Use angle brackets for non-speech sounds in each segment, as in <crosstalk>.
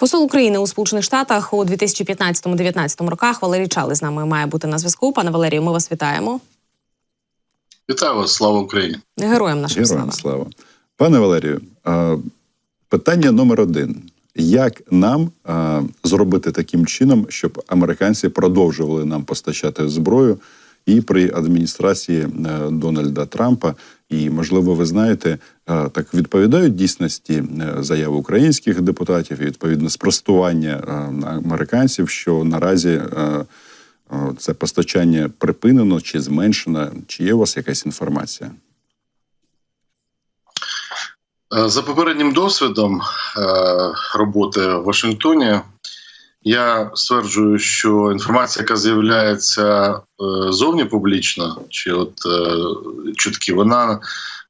Посол України у Сполучених Штатах у 2015-2019 роках Валерій Чали з нами має бути на зв'язку. Пане Валерію, ми вас вітаємо. Вітаю вас, слава Україні. Героям нашим Героям слава. слава. Пане Валерію, питання номер один: як нам а, зробити таким чином, щоб американці продовжували нам постачати зброю і при адміністрації е, Дональда Трампа? І можливо, ви знаєте, е, так відповідають дійсності е, заяви українських депутатів і відповідно спростування американців, що наразі це постачання припинено чи зменшено? Чи є у вас якась інформація? За попереднім досвідом роботи в Вашингтоні, я стверджую, що інформація, яка з'являється е, зовні публічно, чи от е, чутки, вона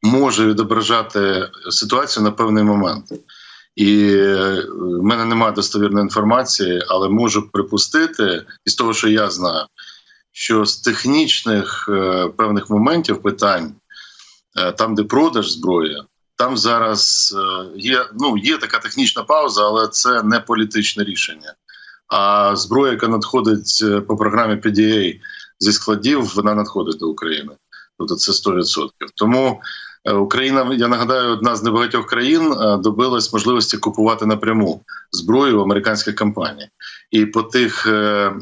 може відображати ситуацію на певний момент. І е, в мене немає достовірної інформації, але можу припустити, із того, що я знаю, що з технічних певних моментів питань, там, де продаж зброї, там зараз є ну є така технічна пауза, але це не політичне рішення. А зброя, яка надходить е, по програмі PDA зі складів, вона надходить до України. Тобто це 100%. Тому е, Україна, я нагадаю, одна з небагатьох країн е, добилась можливості купувати напряму зброю в американських компаній. І по тих е,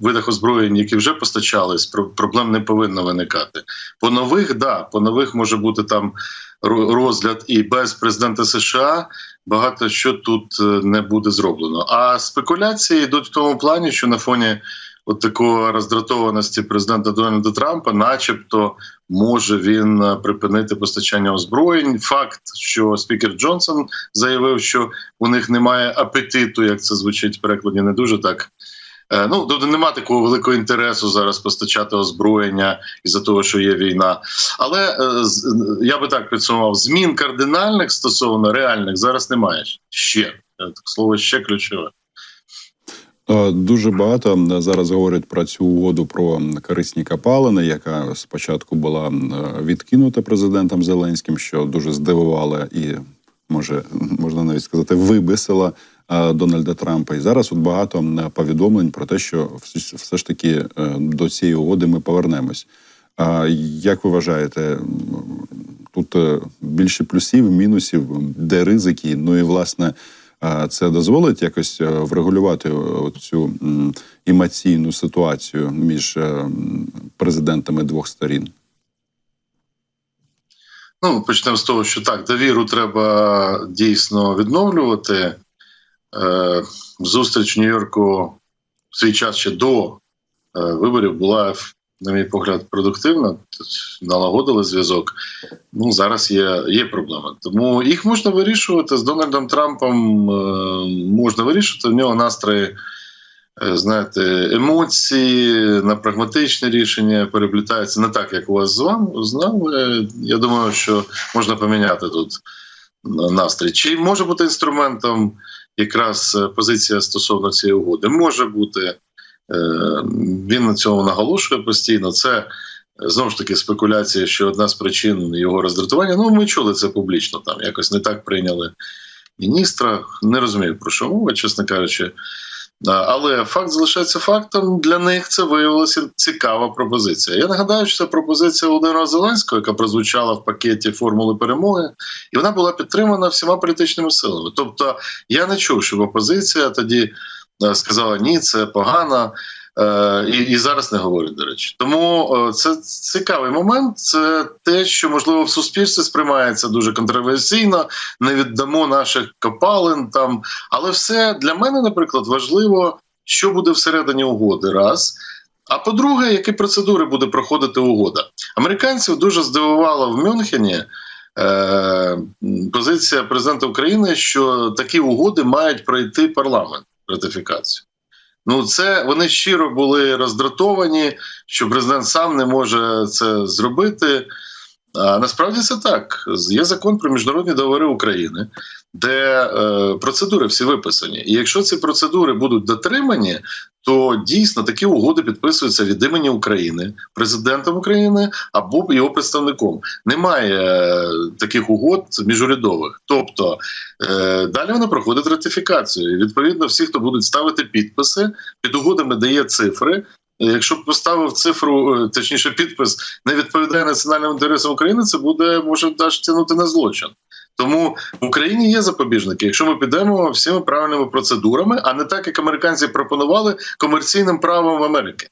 видах озброєнь, які вже постачались, про- проблем не повинно виникати. По нових, да, по нових може бути там розгляд і без президента США багато що тут е, не буде зроблено. А спекуляції йдуть в тому плані, що на фоні от такої роздратованості президента Дональда Трампа, начебто, може він е, припинити постачання озброєнь. Факт, що спікер Джонсон заявив, що у них немає апетиту, як це звучить в перекладі, не дуже так. Е, Ну, тобто нема такого великого інтересу зараз постачати озброєння із-за того, що є війна. Але е, я би так підсумував: змін кардинальних стосовно реальних зараз немає ще. Е, Слово ще ключове. Дуже багато зараз говорять про цю угоду про корисні копалини, яка спочатку була відкинута президентом Зеленським, що дуже здивувала і може можна навіть сказати, вибисила е, Дональда Трампа. І зараз от багато повідомлень про те, що все- ж таки е, до цієї угоди ми повернемось. Як ви вважаєте, тут е, більше плюсів, мінусів, де ризики? Ну і власне. Це дозволить якось е, врегулювати е, цю емоційну ситуацію між е, президентами двох сторін. Ну, почнемо з того, що так, довіру треба дійсно відновлювати. Е, зустріч в Нью-Йорку в свій час ще до е, виборів була, на мій погляд, продуктивна. Налагодили зв'язок. Ну, зараз є, є проблеми. Тому їх можна вирішувати з Дональдом Трампом. Е, можна вирішувати. В нього настрої, знаєте, емоції на прагматичне рішення переплітаються не так, як у вас з вами. З нами. Я думаю, що можна поміняти тут настрій. Чи може бути інструментом якраз е, позиція стосовно цієї угоди? Може бути. Е, Він на цьому наголошує постійно. Це е, знову ж таки спекуляція, що одна з причин його роздратування. Ну, ми чули це публічно. Там якось не так прийняли міністра. Не розумію про що мова, чесно кажучи. Але факт залишається фактом. Для них це виявилася цікава пропозиція. Я нагадаю, що це пропозиція Володимира Зеленського, яка прозвучала в пакеті формули перемоги, і вона була підтримана всіма політичними силами. Тобто, я не чув, щоб опозиція тоді е, сказала ні, це погано. Е, І, і зараз не говорять, до речі. Тому е, це цікавий момент. Це те, що можливо в суспільстві сприймається дуже контроверсійно. Не віддамо наших копалин там. Але все для мене, наприклад, важливо, що буде всередині угоди. Раз. А по-друге, які процедури буде проходити угода? Американців дуже здивувала в Мюнхені е, позиція президента України, що такі угоди мають пройти парламент ратифікацію. Ну, це вони щиро були роздратовані, що президент сам не може це зробити. А насправді це так. Є закон про міжнародні договори України, де е, процедури всі виписані. І якщо ці процедури будуть дотримані, то дійсно такі угоди підписуються від імені України, президентом України або його представником. Немає е, таких угод міжурядових. Тобто е, далі вони проходять ратифікацію. І відповідно, всі, хто будуть ставити підписи, під угодами дає цифри. Якщо поставив цифру, точніше, підпис не відповідає національним інтересам України, це буде може навіть тягнути на злочин. Тому в Україні є запобіжники. Якщо ми підемо всіми правильними процедурами, а не так, як американці пропонували комерційним правом Америки.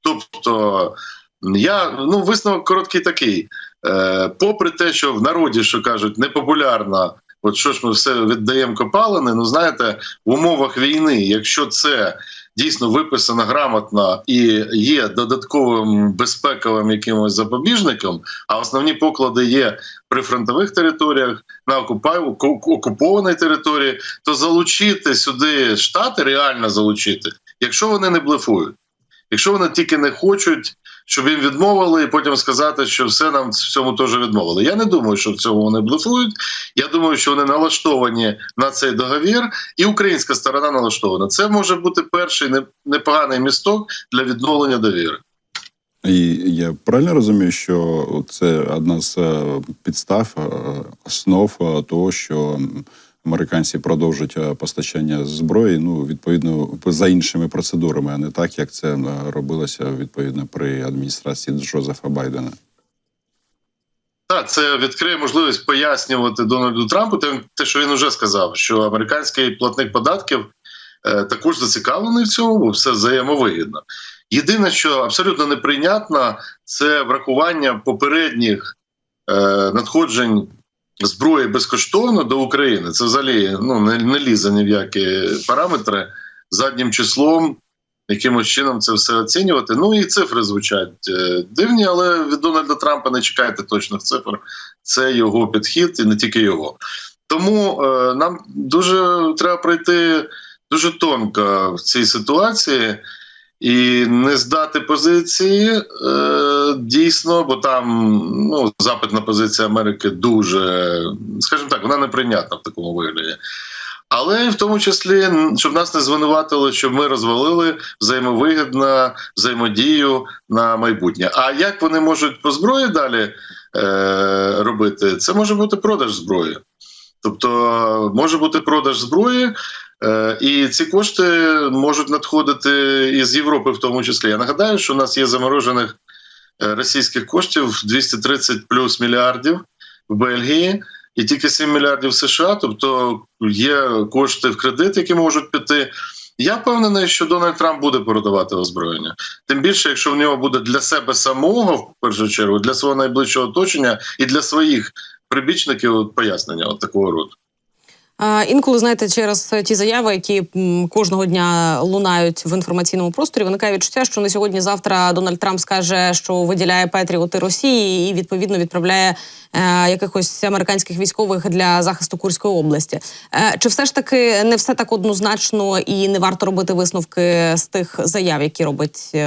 Тобто, я ну висновок короткий такий. Е, попри те, що в народі, що кажуть, непопулярно, от що ж ми все віддаємо копалини, ну знаєте, в умовах війни, якщо це дійсно виписана грамотно і є додатковим безпековим якимось запобіжником, а основні поклади є при фронтових територіях на окупованій території, то залучити сюди штати реально залучити, якщо вони не блефують. Якщо вони тільки не хочуть, щоб їм відмовили, і потім сказати, що все нам в цьому теж відмовили. Я не думаю, що в цьому вони блефують. Я думаю, що вони налаштовані на цей договір, і українська сторона налаштована. Це може бути перший непоганий місток для відновлення довіри. І я правильно розумію, що це одна з е, підстав, е, основ е, того, що американці продовжать е, постачання зброї, ну відповідно за іншими процедурами, а не так, як це е, робилося відповідно при адміністрації Джозефа Байдена. Так, це відкриє можливість пояснювати Дональду Трампу те, що він вже сказав, що американський платник податків е, також зацікавлений в цьому, бо все взаємовигідно. Єдине, що абсолютно неприйнятно, це врахування попередніх надходжень зброї безкоштовно до України. Це взагалі ну, не, не лізе ні в які параметри заднім числом. Якимось чином це все оцінювати. Ну і цифри звучать е, дивні, але від Дональда Трампа не чекайте точних цифр. Це його підхід і не тільки його. Тому е, нам дуже треба пройти дуже тонко в цій ситуації і не здати позиції е, дійсно, бо там ну, запитна позиція Америки дуже, скажімо так, вона неприйнятна в такому вигляді. Але і в тому числі, щоб нас не звинуватили, щоб ми розвалили взаємовигідну взаємодію на майбутнє. А як вони можуть по зброї далі е, робити? Це може бути продаж зброї. Тобто може бути продаж зброї, і ці кошти можуть надходити із Європи, в тому числі. Я нагадаю, що у нас є заморожених е, російських коштів 230 плюс мільярдів в Бельгії і тільки 7 мільярдів США, тобто є кошти в кредит, які можуть піти. Я впевнений, що Дональд Трамп буде продавати озброєння. Тим більше, якщо в нього буде для себе самого, в першу чергу, для свого найближчого оточення і для своїх прибічників пояснення от такого роду. Е, Інколи знаєте, через ті заяви, які кожного дня лунають в інформаційному просторі, виникає відчуття, що не сьогодні-завтра Дональд Трамп скаже, що виділяє Петріоти Росії і відповідно відправляє е, якихось американських військових для захисту Курської області. Е, чи все ж таки не все так однозначно і не варто робити висновки з тих заяв, які робить е,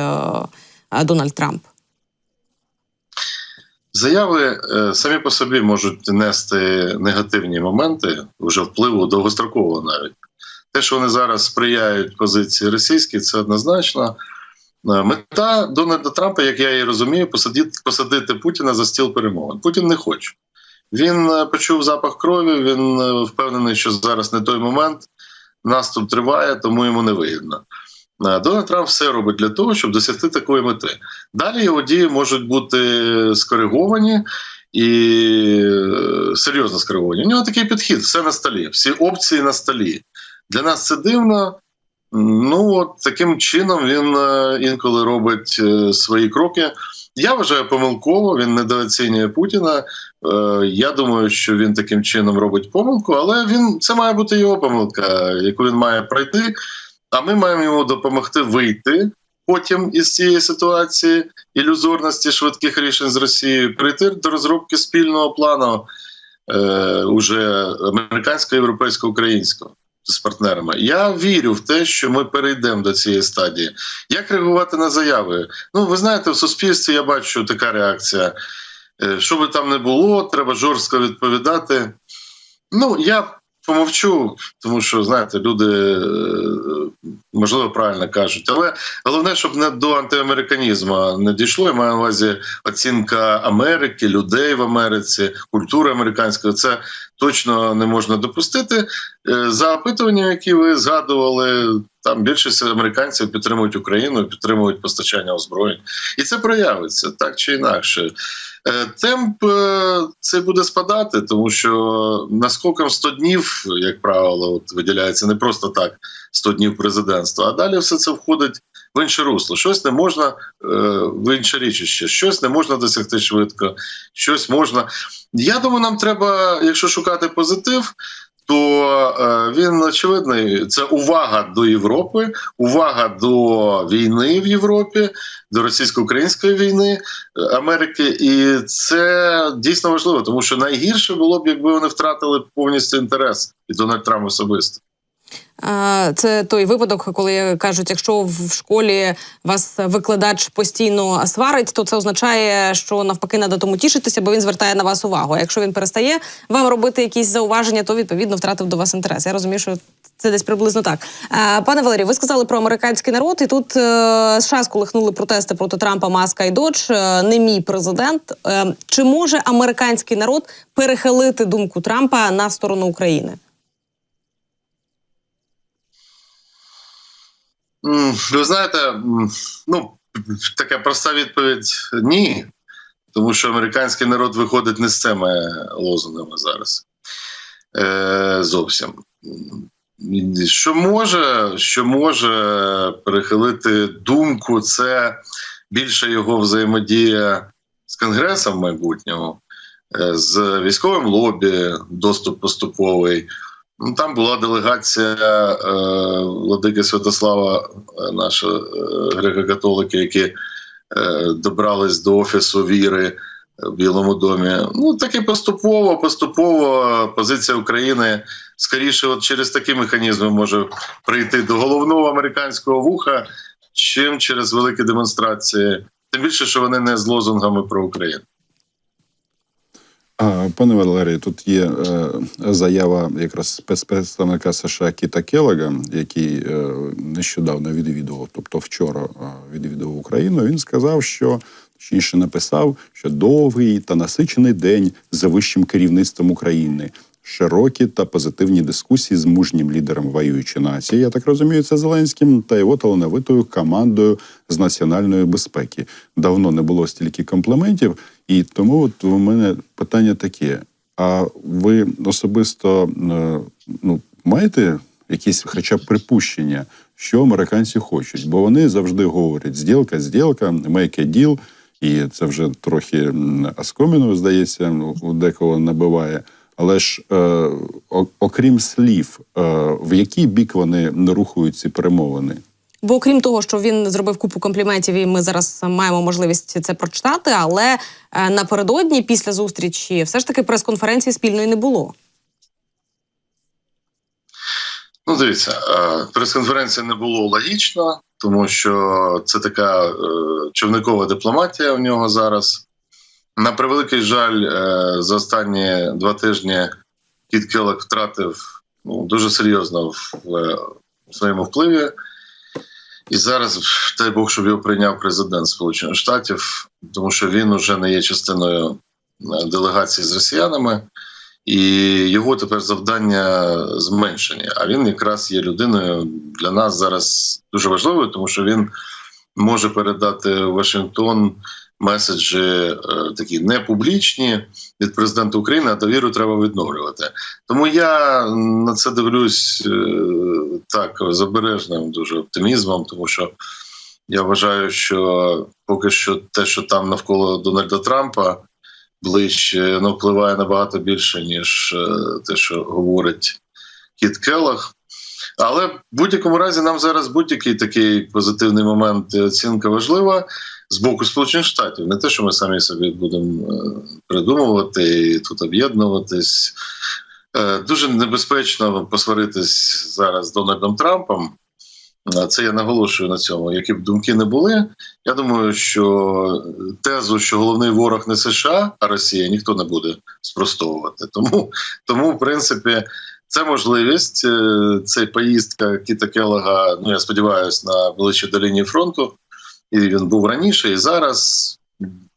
е, Дональд Трамп? Заяви е, самі по собі можуть нести негативні моменти вже впливу довгострокового навіть. Те, що вони зараз сприяють позиції російській, це однозначно. Е, Мета Дональда Трампа, як я її розумію, посадити, посадити Путіна за стіл перемовин. Путін не хоче. Він е, почув запах крові, він впевнений, що зараз не той момент. Наступ триває, тому йому не вигідно. Е, Дональд Трамп все робить для того, щоб досягти такої мети. Далі його дії можуть бути скориговані і е, серйозно скориговані. У нього такий підхід: все на столі, всі опції на столі. Для нас це дивно. Ну, от таким чином він е, інколи робить свої кроки. Я вважаю помилково, він недооцінює Путіна. Я думаю, що він таким чином робить помилку, але він це має бути його помилка, яку він має пройти. А ми маємо йому допомогти вийти потім із цієї ситуації ілюзорності швидких рішень з Росією, прийти до розробки спільного плану е, уже американського, європейського, українського з партнерами. Я вірю в те, що ми перейдемо до цієї стадії. Як реагувати на заяви? Ну, ви знаєте, в суспільстві я бачу така реакція. Е, Що би там не було, треба жорстко відповідати. Ну, я помовчу, тому що знаєте, люди е, можливо правильно кажуть, але головне, щоб не до антиамериканізму не дійшло. Я маю на увазі оцінка Америки, людей в Америці, культури американської. Це точно не можна допустити. Е, За опитуванням, які ви згадували, там більшість американців підтримують Україну, підтримують постачання озброєнь, і це проявиться так чи інакше. Е, Темп е, це буде спадати, тому що наскоком 100 днів, як правило, от виділяється не просто так 100 днів президентства, а далі все це входить в інше русло. Щось не можна е, в інше річище, щось не можна досягти швидко, щось можна. Я думаю, нам треба, якщо шукати позитив. То е, він очевидно, Це увага до Європи, увага до війни в Європі, до російсько-української війни е, Америки, і це дійсно важливо, тому що найгірше було б, якби вони втратили повністю інтерес і Дональд Трамп особисто. Це той випадок, коли кажуть, якщо в школі вас викладач постійно сварить, то це означає, що навпаки треба тому тішитися, бо він звертає на вас увагу. А якщо він перестає вам робити якісь зауваження, то відповідно втратив до вас інтерес. Я розумію, що це десь приблизно так. Пане Валерію, ви сказали про американський народ, і тут е, США сколихнули протести проти Трампа, Маска і Додж. Е, Не мій президент. Е, Чи може американський народ перехилити думку Трампа на сторону України? Ви знаєте, ну така проста відповідь ні. Тому що американський народ виходить не з цими лозунгами зараз. Е, зовсім. Що може, що може перехилити думку, це більше його взаємодія з Конгресом в майбутньому, е, з військовим лобі, доступ поступовий. Ну, Там була делегація е, владики Святослава, е, наша е, греко-католики, які е, добрались до офісу віри в Білому домі. Ну таки поступово, поступово позиція України скоріше, от через такі механізми може прийти до головного американського вуха, чим через великі демонстрації. Тим більше, що вони не з лозунгами про Україну. Пане Валерію, тут є е, заява якраз спецпредставника США Кіта Келега, який е, нещодавно відвідував, тобто вчора е, відвідував Україну. Він сказав, що точніше написав, що довгий та насичений день за вищим керівництвом України. Широкі та позитивні дискусії з мужнім лідером воюючої нації. Я так розумію, це Зеленським та його талановитою командою з національної безпеки. Давно не було стільки компліментів, і тому от у мене питання таке: а ви особисто е, ну, маєте якісь, хоча б припущення, що американці хочуть? Бо вони завжди говорять: зділка, зділка, make a deal, і це вже трохи м, здається, ну, у декого набиває. Але ж е, окрім слів, е, в який бік вони рухають ці перемовини? Бо окрім того, що він зробив купу компліментів, і ми зараз маємо можливість це прочитати. Але е, напередодні, після зустрічі, все ж таки прес-конференції спільної не було. Ну, дивіться, е, прес-конференції не було логічно, тому що це така е, човникова дипломатія у нього зараз. На превеликий жаль, за останні два тижні Кіт Келлог втратив ну, дуже серйозно в своєму впливі. І зараз, дай Бог, щоб його прийняв президент Сполучених Штатів, тому що він уже не є частиною е, делегації з росіянами, і його тепер завдання зменшені. А він якраз є людиною для нас зараз дуже важливою, тому що він може передати Вашингтон меседжі е, такі непублічні від президента України, а довіру треба відновлювати. Тому я на це дивлюсь е, так з обережним дуже оптимізмом, тому що я вважаю, що поки що те, що там навколо Дональда Трампа ближче, воно впливає набагато більше, ніж е, те, що говорить Кіт Келлах. Але в будь-якому разі нам зараз будь-який такий позитивний момент і оцінка важлива з боку Сполучених Штатів. Не те, що ми самі собі будемо е, придумувати і тут об'єднуватись. Е, Дуже небезпечно посваритись зараз з Дональдом Трампом. Е, Це я наголошую на цьому. Які б думки не були. Я думаю, що тезу, що головний ворог не США, а Росія, ніхто не буде спростовувати. Тому, тому в принципі, Це можливість. е, Це поїздка Кіта Келлога, ну я сподіваюся, на ближче до лінії фронту. І він був раніше, і зараз.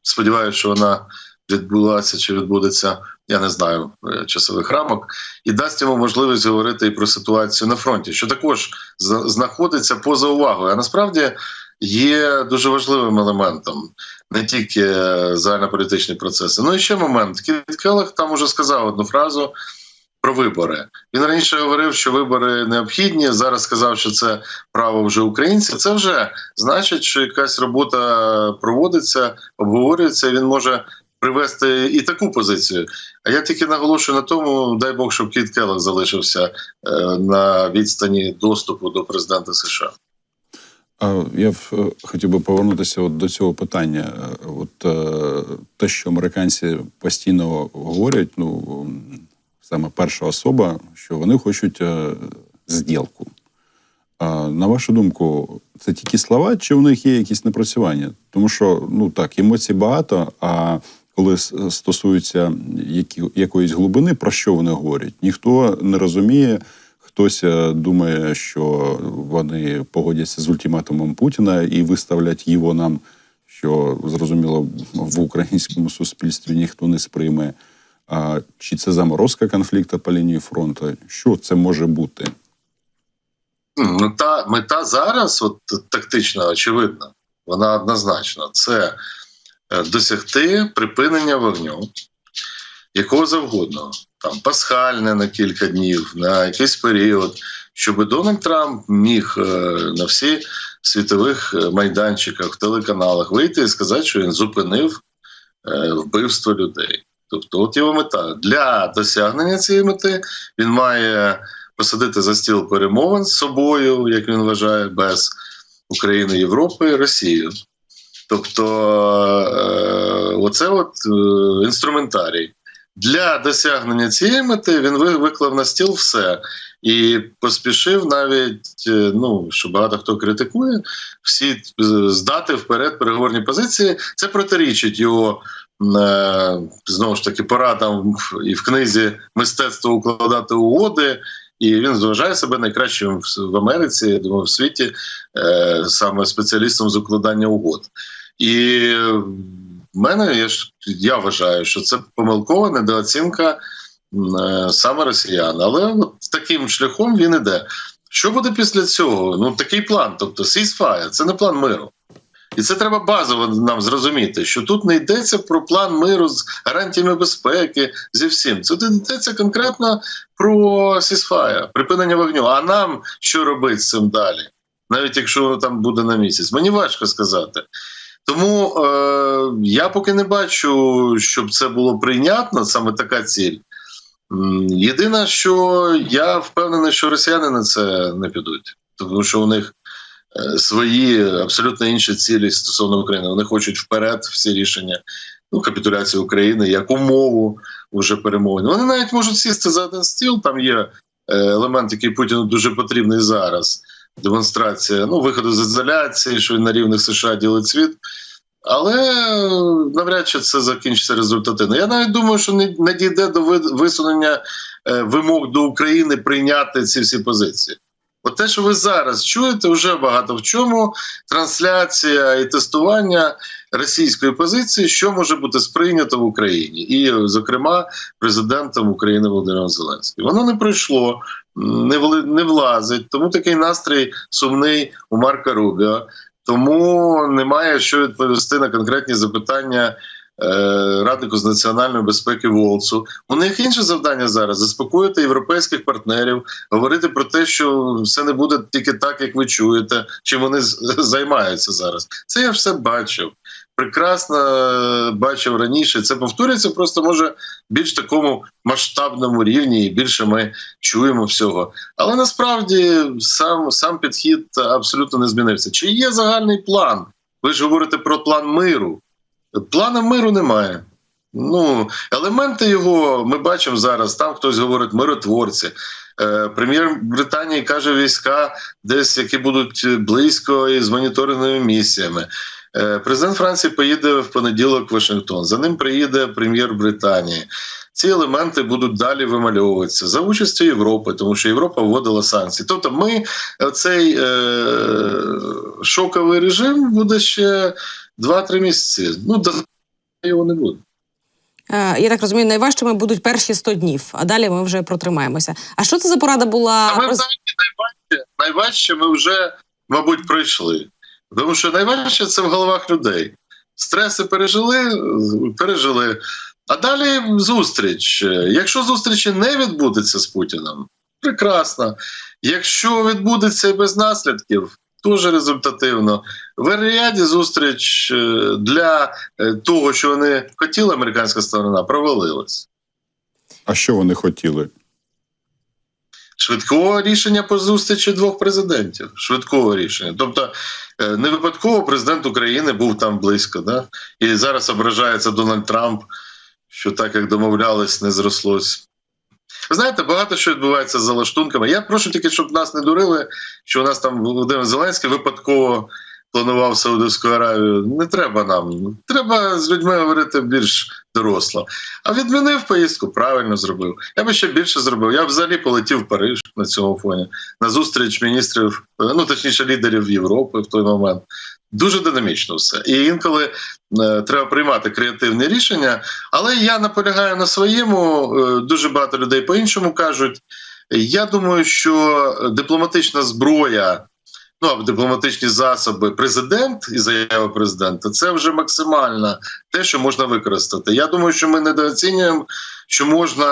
Сподіваюся, що вона відбулася чи відбудеться, я не знаю, е, часових рамок, і дасть йому можливість говорити і про ситуацію на фронті, що також знаходиться поза увагою. А насправді є дуже важливим елементом не тільки е, загальнополітичні процеси. Ну і ще момент. Кіт Келлог там уже сказав одну фразу про вибори. Він раніше говорив, що вибори необхідні. Зараз сказав, що це право вже українців. Це вже значить, що якась робота проводиться, обговорюється. Він може привести і таку позицію. А я тільки наголошую на тому, дай Бог, щоб Кіт Келлог залишився е, на відстані доступу до президента США. Я е, хотів би повернутися от до цього питання. Е, От те, що американці постійно говорять, ну саме перша особа, що вони хочуть е, зділку. На вашу думку, це тільки слова, чи у них є якісь напрацювання? Тому що ну так, емоцій багато. А коли стосується які, якоїсь глибини, про що вони говорять? Ніхто не розуміє. Хтось е, думає, що вони погодяться з ультиматумом Путіна і виставлять його нам, що зрозуміло в українському суспільстві ніхто не сприйме. А чи це заморозка конфлікту по лінії фронту? Що це може бути? Мета, мета зараз, от тактична, очевидна, вона однозначна. Це е, досягти припинення вогню, якого завгодно, там пасхальне на кілька днів, на якийсь період, щоб Дональд Трамп міг е, на всі світових е, майданчиках, телеканалах вийти і сказати, що він зупинив вбивство людей. Тобто, от його мета для досягнення цієї мети він має посадити за стіл перемовин з собою, як він вважає, без України, Європи, Росію. Тобто, е, оце от е, інструментарій. Для досягнення цієї мети він виклав на стіл все і поспішив навіть, е, ну що багато хто критикує, всі здати вперед переговорні позиції. Це протирічить його знову ж таки порадам і в книзі мистецтво укладати угоди. І він вважає себе найкращим в- в Америці, я думаю, в світі е, саме спеціалістом з укладання угод. І в мене я ж я вважаю, що це помилкова недооцінка е, саме росіян. Але от таким шляхом він іде. Що буде після цього? Ну такий план, тобто ceasefire, це не план миру. І це треба базово нам зрозуміти, що тут не йдеться про план миру з гарантіями безпеки, зі всім. Це йдеться конкретно про сісфая, припинення вогню. А нам що робити з цим далі? Навіть якщо воно там буде на місяць, мені важко сказати. Тому е, я поки не бачу, щоб це було прийнятно, саме така ціль. Єдине, що я впевнений, що росіяни на це не підуть, тому що у них свої абсолютно інші цілі стосовно України. Вони хочуть вперед всі рішення ну, капітуляції України як умову вже перемовин. Вони навіть можуть сісти за один стіл. Там є е, елемент, який Путіну дуже потрібний зараз. Демонстрація ну, виходу з ізоляції, що він на рівних США ділить світ. Але навряд чи це закінчиться результативно. Я навіть думаю, що не, не дійде до висунення е, вимог до України прийняти ці всі позиції. От те, що ви зараз чуєте, вже багато в чому трансляція і тестування російської позиції, що може бути сприйнято в Україні, і, зокрема, президентом України Володимиром Зеленським. Воно не пройшло, не не влазить. Тому такий настрій сумний у Марка Рубіо. Тому немає що відповісти на конкретні запитання раднику з національної безпеки Волцу. У них інше завдання зараз заспокоїти європейських партнерів, говорити про те, що все не буде тільки так, як ви чуєте, чим вони <laughs> займаються зараз. Це я все бачив. Прекрасно е, бачив раніше. Це повторюється просто може більш такому масштабному рівні, і більше ми чуємо всього. Але насправді сам, сам підхід абсолютно не змінився. Чи є загальний план? Ви ж говорите про план миру. Плану миру немає. Ну, елементи його ми бачимо зараз. Там хтось говорить миротворці. Е, Прем'єр Британії каже війська, десь які будуть близько і з моніторинговими місіями. Е, Президент Франції поїде в понеділок в Вашингтон. За ним приїде прем'єр Британії. Ці елементи будуть далі вимальовуватися за участю Європи, тому що Європа вводила санкції. Тобто, ми цей е, шоковий режим буде ще 2-3 місяці. Ну до його не буде. Е, Я так розумію, найважчими будуть перші 100 днів, а далі ми вже протримаємося. А що це за порада була? А ми Роз- взагалі найважче, найважче ми вже, мабуть, пройшли. Тому що найважче це в головах людей. Стреси пережили, пережили. А далі зустріч. Якщо зустрічі не відбудеться з Путіним, прекрасно. Якщо відбудеться і без наслідків, дуже результативно. В Еріаді зустріч е, для е, того, що вони хотіли, американська сторона, провалилась. А що вони хотіли? Швидкого рішення по зустрічі двох президентів. Швидкого рішення. Тобто, е, не випадково президент України був там близько. Да? І зараз ображається Дональд Трамп, що так як домовлялись, не зрослось. Знаєте, багато що відбувається за лаштунками. Я прошу тільки, щоб нас не дурили, що у нас там Володимир Зеленський випадково планував Саудовську Аравію. Не треба нам. Треба з людьми говорити більш доросло. А відмінив поїздку, правильно зробив. Я би ще більше зробив. Я взагалі полетів в Париж на цьому фоні на зустріч міністрів, ну точніше, лідерів Європи в той момент. Дуже динамічно все. І інколи е, треба приймати креативні рішення. Але я наполягаю на своєму. е, дуже багато людей по-іншому кажуть. Я думаю, що дипломатична зброя. Ну, дипломатичні засоби президент і заява президента це вже максимально те, що можна використати. Я думаю, що ми недооцінюємо, що можна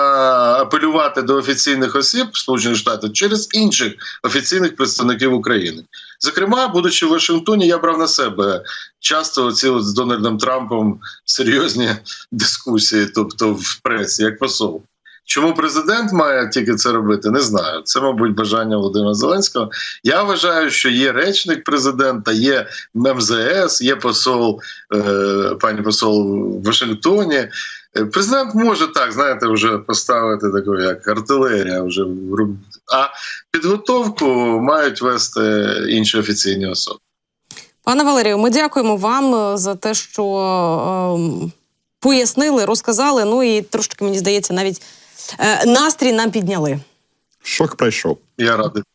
апелювати до офіційних осіб Сполучених Штатів через інших офіційних представників України. Зокрема, будучи в Вашингтоні, я брав на себе часто ці з Дональдом Трампом серйозні <laughs> дискусії, тобто в пресі, як посол. Чому президент має тільки це робити, не знаю. Це, мабуть, бажання Володимира Зеленського. Я вважаю, що є речник президента, є МЗС, є посол, е, пані посол в Вашингтоні. Е, Президент може так, знаєте, вже поставити таку як артилерія. Вже а підготовку мають вести інші офіційні особи. Пане Валерію, ми дякуємо вам е, за те, що ем, пояснили, розказали. Ну і трошки мені здається, навіть е, настрій нам підняли. Шок пройшов. Я радий.